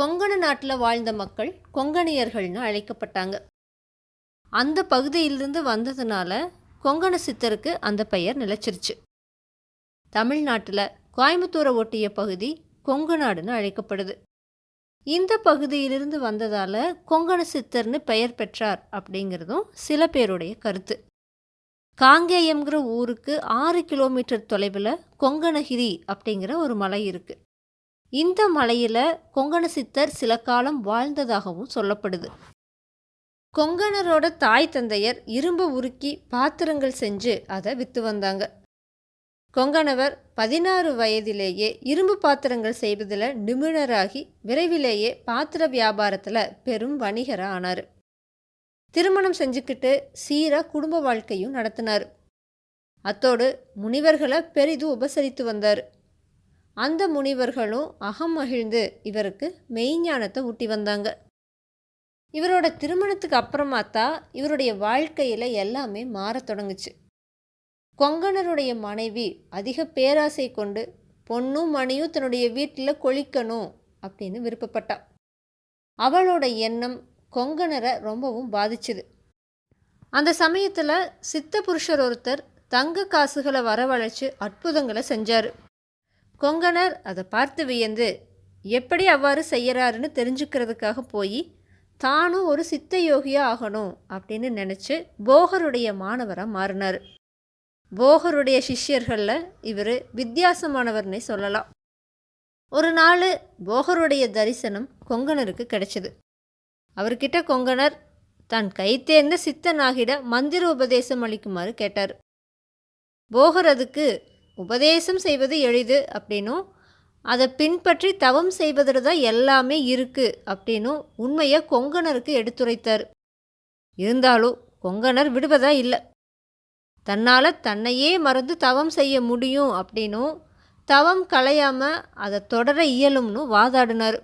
கொங்கண நாட்டில் வாழ்ந்த மக்கள் கொங்கணியர்கள்னு அழைக்கப்பட்டாங்க. அந்த பகுதியிலிருந்து வந்ததுனால கொங்கண சித்தருக்கு அந்த பெயர் நிலச்சிருச்சு. தமிழ்நாட்டில் கோயம்புத்தூரை ஒட்டிய பகுதி கொங்குநாடுன்னு அழைக்கப்படுது. இந்த பகுதியிலிருந்து வந்ததால் கொங்கண சித்தர்னு பெயர் பெற்றார் அப்படிங்கிறதும் சில பேருடைய கருத்து. காங்கேயம்ங்கிற ஊருக்கு ஆறு கிலோமீட்டர் தொலைவில் கொங்கணகிரி அப்படிங்கிற ஒரு மலை இருக்குது இந்த மலையில் கொங்கண சித்தர் சில காலம் வாழ்ந்ததாகவும் சொல்லப்படுது. கொங்கணரோட தாய் தந்தையர் இரும்பு உருக்கி பாத்திரங்கள் செஞ்சு அதை விற்று வந்தாங்க. கொங்கணவர் பதினாறு வயதிலேயே இரும்பு பாத்திரங்கள் செய்வதில் நிபுணராகி விரைவிலேயே பாத்திர வியாபாரத்தில் பெரும் வணிகராக ஆனார். திருமணம் செஞ்சுக்கிட்டு சீராக குடும்ப வாழ்க்கையும் நடத்தினார். அத்தோடு முனிவர்களை பெரிதும் உபசரித்து வந்தார். அந்த முனிவர்களும் அகம் மகிழ்ந்து இவருக்கு மெய்ஞானத்தை ஊட்டி வந்தாங்க. இவரோட திருமணத்துக்கு அப்புறமா தான் இவருடைய வாழ்க்கையில் எல்லாமே மாறத் தொடங்குச்சு. கொங்கணருடைய மனைவி அதிக பேராசை கொண்டு பொண்ணும் மணியும் தன்னுடைய வீட்டில் கொளிக்கணும் அப்படின்னு விருப்பப்பட்டா. அவளோட எண்ணம் கொங்கணரை ரொம்பவும் பாதிச்சுது. அந்த சமயத்தில் சித்த புருஷர் ஒருத்தர் தங்க காசுகளை வரவழைச்சு அற்புதங்களை செஞ்சார். கொங்கணர் அதை பார்த்து வியந்து எப்படி அவ்வாறு செய்கிறாருன்னு தெரிஞ்சுக்கிறதுக்காக போய் தானும் ஒரு சித்த யோகியாக ஆகணும் அப்படின்னு நினச்சி போகருடைய மாணவராக மாறினார். போகருடைய சிஷ்யர்களில் இவர் வித்தியாசமானவர்னே சொல்லலாம். ஒரு நாள் போகருடைய தரிசனம் கொங்கணருக்கு கிடைச்சிது. அவர்கிட்ட கொங்கணர் தான் கைத்தேர்ந்த சித்தனாகிட மந்திர உபதேசம் அளிக்குமாறு கேட்டார். போகர் அதுக்கு உபதேசம் செய்வது எளிது அப்படின்னும் அதை பின்பற்றி தவம் செய்வதில் தான் எல்லாமே இருக்குது அப்படின்னும் உண்மையை கொங்கணருக்கு எடுத்துரைத்தார். இருந்தாலும் கொங்கணர் விடுவதா இல்லை. தன்னால் தன்னையே மறந்து தவம் செய்ய முடியும் அப்படின்னும் தவம் களையாமல் அதை தொடர இயலும்னு வாதாடினார்.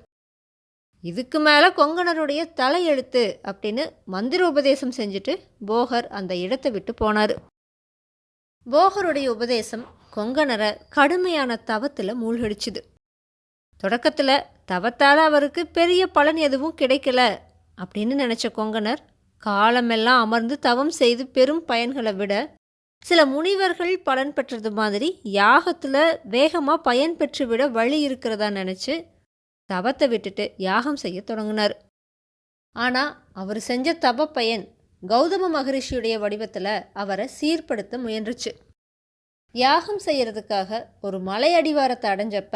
இதுக்கு மேலே கொங்கணருடைய தலையெழுத்து அப்படின்னு மந்திர உபதேசம் செஞ்சுட்டு போகர் அந்த இடத்தை விட்டு போனார். போகருடைய உபதேசம் கொங்கணரை கடுமையான தவத்தில் மூழ்கடிச்சுது. தொடக்கத்தில் தவத்தால் அவருக்கு பெரிய பலன் எதுவும் கிடைக்கல அப்படின்னு நினச்ச கொங்கணர் காலமெல்லாம் அமர்ந்து தவம் செய்து பெரும் பயன்களை விட சில முனிவர்கள் பலன் பெற்றது மாதிரி யாகத்தில் வேகமாக பயன் பெற்றுவிட வழி இருக்கிறதா நினச்சி தவத்தை விட்டுட்டு யாகம் செய்ய தொடங்கினார். ஆனால் அவர் செஞ்ச தவ பயன் கௌதம மகரிஷியுடைய வடிவத்தில் அவரை சீர்படுத்த முயன்றுச்சு. யாகம் செய்கிறதுக்காக ஒரு மலை அடிவாரத்தை அடைஞ்சப்ப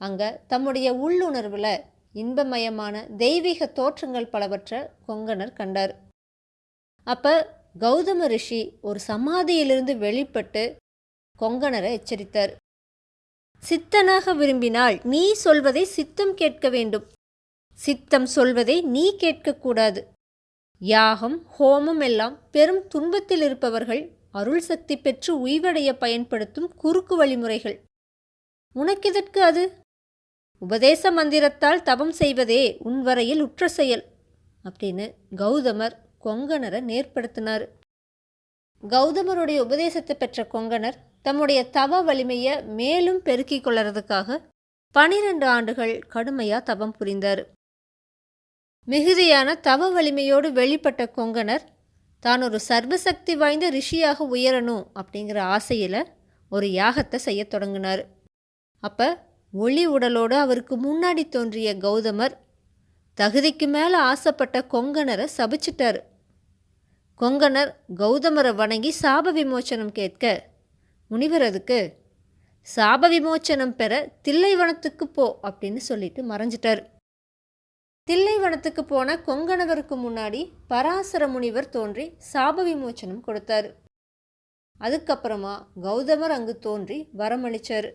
அங்கே தம்முடைய உள்ளுணர்வில் இன்பமயமான தெய்வீக தோற்றங்கள் பலவற்றை கொங்கணர் கண்டார். அப்போ கௌதம ரிஷி ஒரு சமாதியிலிருந்து வெளிப்பட்டு கொங்கணரை எச்சரித்தார். சித்தனாக விரும்பினால் நீ சொல்வதை சித்தம் கேட்க வேண்டும். சித்தம் சொல்வதை நீ கேட்கக்கூடாது. யாகம் ஹோமம் எல்லாம் பெரும் துன்பத்தில் இருப்பவர்கள் அருள் சக்தி பெற்று உய்வடைய பயன்படுத்தும் குறுக்கு வழிமுறைகள். உனக்கெதற்கு அது? உபதேச மந்திரத்தால் தவம் செய்வதே உன் வரையில் உற்ற செயல் அப்படின்னு கௌதமர் கொங்கணரை நேர்படுத்தினார். கௌதமருடைய உபதேசத்தை பெற்ற கொங்கணர் தம்முடைய தவ வலிமையை மேலும் பெருக்கிக் கொள்ளறதுக்காக பனிரெண்டு ஆண்டுகள் கடுமையாக தவம் புரிந்தார். மிகுதியான தவ வலிமையோடு வெளிப்பட்ட கொங்கணர் தான் ஒரு சர்வசக்தி வாய்ந்த ரிஷியாக உயரணும் அப்படிங்கிற ஆசையில் ஒரு யாகத்தை செய்ய தொடங்கினார். அப்போ ஒளி உடலோடு அவருக்கு முன்னாடி தோன்றிய கௌதமர் தகுதிக்கு மேலே ஆசைப்பட்ட கொங்கணரை சபிச்சிட்டார். கொங்கணர் கௌதமரை வணங்கி சாப விமோச்சனம் கேட்க முனிவர் அதுக்கு சாப விமோச்சனம் பெற தில்லைவனத்துக்கு போ அப்படின்னு சொல்லிட்டு மறைஞ்சிட்டார். தில்லைவனத்துக்கு போன கொங்கணவருக்கு முன்னாடி பராசர முனிவர் தோன்றி சாப விமோச்சனம் கொடுத்தாரு. அதுக்கப்புறமா கௌதமர் அங்கு தோன்றி வரமளிச்சார்.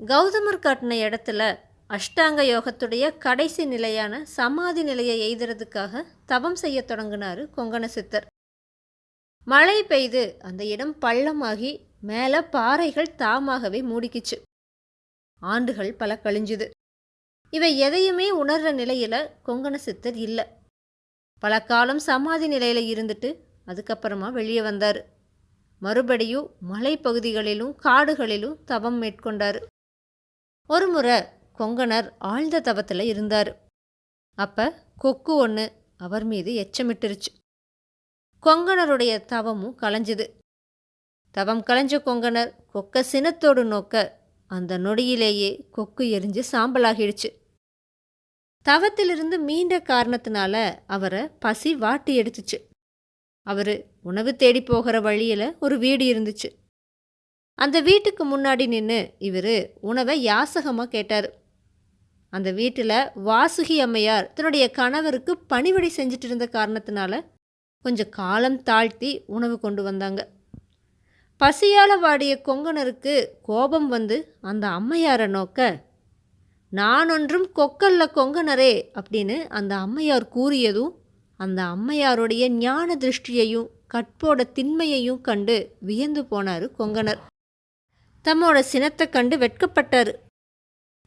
கௌதமர் காட்டின இடத்துல அஷ்டாங்க யோகத்துடைய கடைசி நிலையான சமாதி நிலையை எய்துறதுக்காக தவம் செய்ய தொடங்கினார் கொங்கண சித்தர். மழை பெய்து அந்த இடம் பள்ளமாகி மேலே பாறைகள் தாமாகவே மூடிக்குச்சு. ஆண்டுகள் பல கழிஞ்சுது. இவை எதையுமே உணர்ற நிலையில் கொங்கண சித்தர் இல்லை. பல காலம் சமாதி நிலையில் இருந்துட்டு அதுக்கப்புறமா வெளியே வந்தார். மறுபடியும் மலைப்பகுதிகளிலும் காடுகளிலும் தவம் மேற்கொண்டார். ஒரு முறை கொங்கணர் ஆழ்ந்த தவத்தில் இருந்தார். அப்போ கொக்கு ஒன்று அவர் மீது எச்சமிட்டுருச்சு. கொங்கணருடைய தவமும் கலைஞ்சுது. தவம் கலைஞ்ச கொங்கணர் கொக்க சினத்தோடு நோக்க அந்த நொடியிலேயே கொக்கு எரிஞ்சு சாம்பலாகிடுச்சு. தவத்திலிருந்து மீண்ட காரணத்தினால அவரை பசி வாட்டி எடுத்துச்சு. அவர் உணவு தேடி போகிற வழியில் ஒரு வீடு இருந்துச்சு. அந்த வீட்டுக்கு முன்னாடி நின்று இவர் உணவை யாசகமாக கேட்டார். அந்த வீட்டில் வாசுகி அம்மையார் தன்னுடைய கணவருக்கு பணிவிடை செஞ்சுட்டு இருந்த காரணத்தினால கொஞ்சம் காலம் தாழ்த்தி உணவு கொண்டு வந்தாங்க. பசியால் வாடிய கொங்கனருக்கு கோபம் வந்து அந்த அம்மையாரை நோக்க நான் ஒன்றும் கொக்கல்ல கொங்கனரே அப்படின்னு அந்த அம்மையார் கூறியதும் அந்த அம்மையாருடைய ஞான திருஷ்டியையும் கற்போட திண்மையையும் கண்டு வியந்து போனார் கொங்கனர். தம்மோட சினத்தை கண்டு வெட்கப்பட்டார்.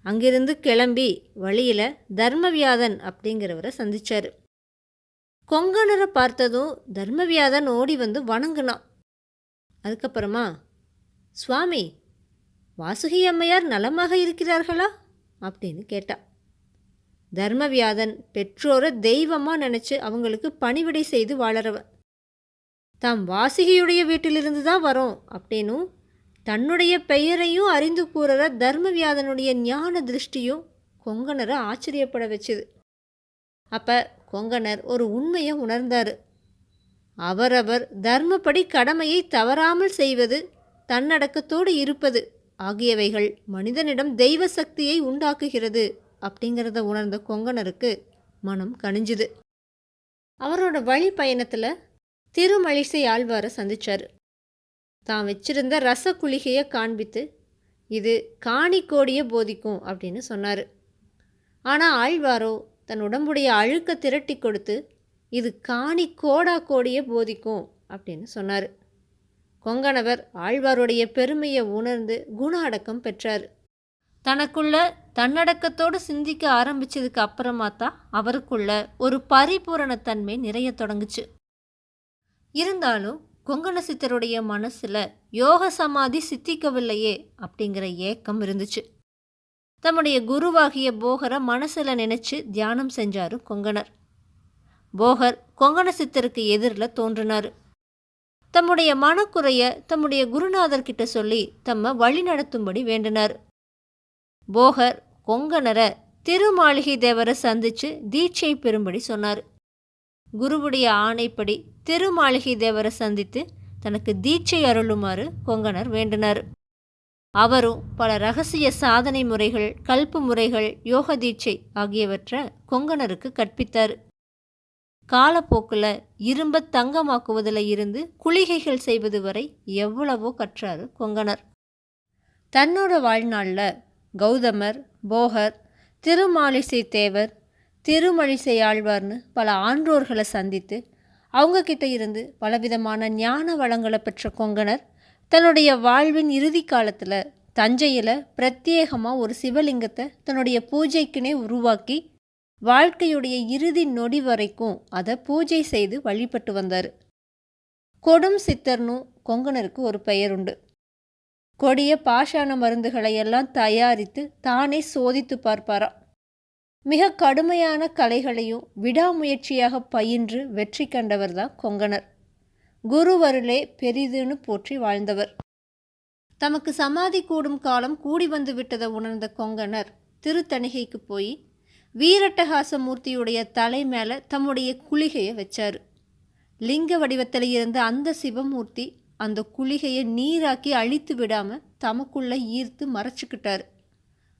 அங்கிருந்து கிளம்பி வழியில் தர்மவியாதன் அப்படிங்கிறவரை சந்திச்சார். கொங்கனரை பார்த்ததும் தர்மவியாதன் ஓடி வந்து வணங்கினான். அதுக்கப்புறமா சுவாமி வாசுகி அம்மையார் நலமாக இருக்கிறார்களா? அப்படின்னு கேட்டா. தர்மவியாதன் பெற்றோரை தெய்வமாக நினச்சி அவங்களுக்கு பணிவிடை செய்து வாழறவன் தாம் வாசுகியுடைய வீட்டிலிருந்து தான் வரோம் அப்படின்னும் தன்னுடைய பெயரையும் அறிந்து கூறுற தர்மவியாதனுடைய ஞான திருஷ்டியும் கொங்கனரை ஆச்சரியப்பட வச்சுது. அப்போ கொங்கனர் ஒரு உண்மையை உணர்ந்தார். அவரவர் தர்மப்படி கடமையை தவறாமல் செய்வது தன்னடக்கத்தோடு இருப்பது ஆகியவைகள் மனிதனிடம் தெய்வ சக்தியை உண்டாக்குகிறது அப்படிங்கிறத உணர்ந்த கொங்கனருக்கு மனம் கணிஞ்சுது அவரோட வழி பயணத்தில் திருமழிசை ஆழ்வாரை சந்தித்தார் தான் வச்சிருந்த ரச குளிகையை காண்பித்து இது காணி கோடியை போதிக்கும் அப்படின்னு சொன்னார். ஆனால் ஆழ்வாரோ தன் உடம்புடைய அழுக்க திரட்டி கொடுத்து இது காணி கோடா கோடியே போதிக்கும் அப்படின்னு சொன்னார். கொங்கணவர் ஆழ்வாருடைய பெருமையை உணர்ந்து குண அடக்கம் பெற்றார். தனக்குள்ள தன்னடக்கத்தோடு சிந்திக்க ஆரம்பிச்சதுக்கு அப்புறமா தான் அவருக்குள்ள ஒரு பரிபூரணத்தன்மை நிறைய தொடங்குச்சு. இருந்தாலும் கொங்கண சித்தருடைய மனசில் யோக சமாதி சித்திக்கவில்லையே அப்படிங்கிற ஏக்கம் இருந்துச்சு. தம்முடைய குருவாகிய போகரை மனசில் நினச்சி தியானம் செஞ்சாரு கொங்கணர். போகர் கொங்கண சித்தருக்கு எதிரில் தோன்றினார். தம்முடைய மனக்குறைய தம்முடைய குருநாதர்கிட்ட சொல்லி தம்ம வழி நடத்தும்படி வேண்டினார். போகர் கொங்கணரை திருமாளிகை தேவரை சந்தித்து தீட்சை பெறும்படி சொன்னார். குருவுடைய ஆணைப்படி திருமாளிகை தேவரை சந்தித்து தனக்கு தீட்சை அருளுமாறு கொங்கணர் வேண்டினார். அவரும் பல ரகசிய சாதனை முறைகள் கல்பு முறைகள் யோக தீட்சை ஆகியவற்றை கொங்கணருக்கு கற்பித்தார். காலப்போக்கில் இரும்ப தங்கமாக்குவதில் இருந்து குளிகைகள் செய்வது வரை எவ்வளவோ கற்றார் கொங்கணர். தன்னோட வாழ்நாளில் கௌதமர் போகர் திருமாலிசை தேவர் திருமழிசை ஆழ்வார்னு பல ஆன்றோர்களை சந்தித்து அவங்கக்கிட்ட இருந்து பலவிதமான ஞான வளங்களை பெற்ற கொங்கணர் தன்னுடைய வாழ்வின் இறுதி காலத்தில் தஞ்சையில் பிரத்யேகமாக ஒரு சிவலிங்கத்தை தன்னுடைய பூஜைக்குனே உருவாக்கி வாழ்க்கையுடைய இறுதி நொடி வரைக்கும் அதை பூஜை செய்து வழிபட்டு வந்தார். கொடும் சித்தர்னும் கொங்கனருக்கு ஒரு பெயர் உண்டு கொடிய பாஷாண மருந்துகளை எல்லாம் தயாரித்து தானே சோதித்து பார்ப்பாராம். மிக கடுமையான கலைகளையும் விடாமுயற்சியாக பயின்று வெற்றி கண்டவர் தான் கொங்கணர் குருவருளே பெரிதுன்னு போற்றி வாழ்ந்தவர். தமக்கு சமாதி கூடும் காலம் கூடி வந்து விட்டதை உணர்ந்த கொங்கணர் திருத்தணிகைக்கு போய் வீரட்டகாசமூர்த்தியுடைய தலை மேலே தம்முடைய குளிகையை வச்சார். லிங்க வடிவத்தில் இருந்த அந்த சிவமூர்த்தி அந்த குளிகையை நீராக்கி அழித்து விடாமல் தமக்குள்ளே ஈர்த்து மறைச்சிக்கிட்டார்.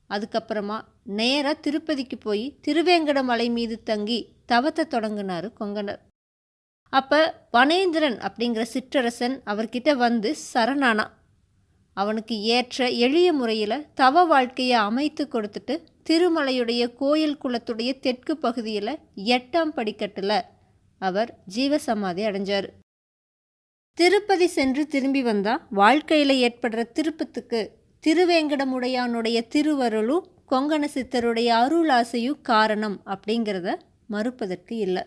அதுக்கப்புறமா நேராக திருப்பதிக்கு போய் திருவேங்கட மலை மீது தங்கி தவத்தை தொடங்கினார் கொங்கனர். அப்போ வனேந்திரன் அப்படிங்கிற சிற்றரசன் அவர்கிட்ட வந்து சரணானா. அவனுக்கு ஏற்ற எளிய முறையில் தவ வாழ்க்கையை அமைத்து கொடுத்துட்டு திருமலையுடைய கோயில் குளத்துடைய தெற்கு பகுதியில் எட்டாம் படிக்கட்டில் அவர் ஜீவசமாதி அடைஞ்சார். திருப்பதி சென்று திரும்பி வந்தால் வாழ்க்கையில் ஏற்படுற திருப்பத்துக்கு திருவேங்கடமுடையானுடைய திருவருளும் கொங்கண சித்தருடைய அருளாசையும் காரணம் அப்படிங்கிறத மறுப்பதற்கு இல்லை.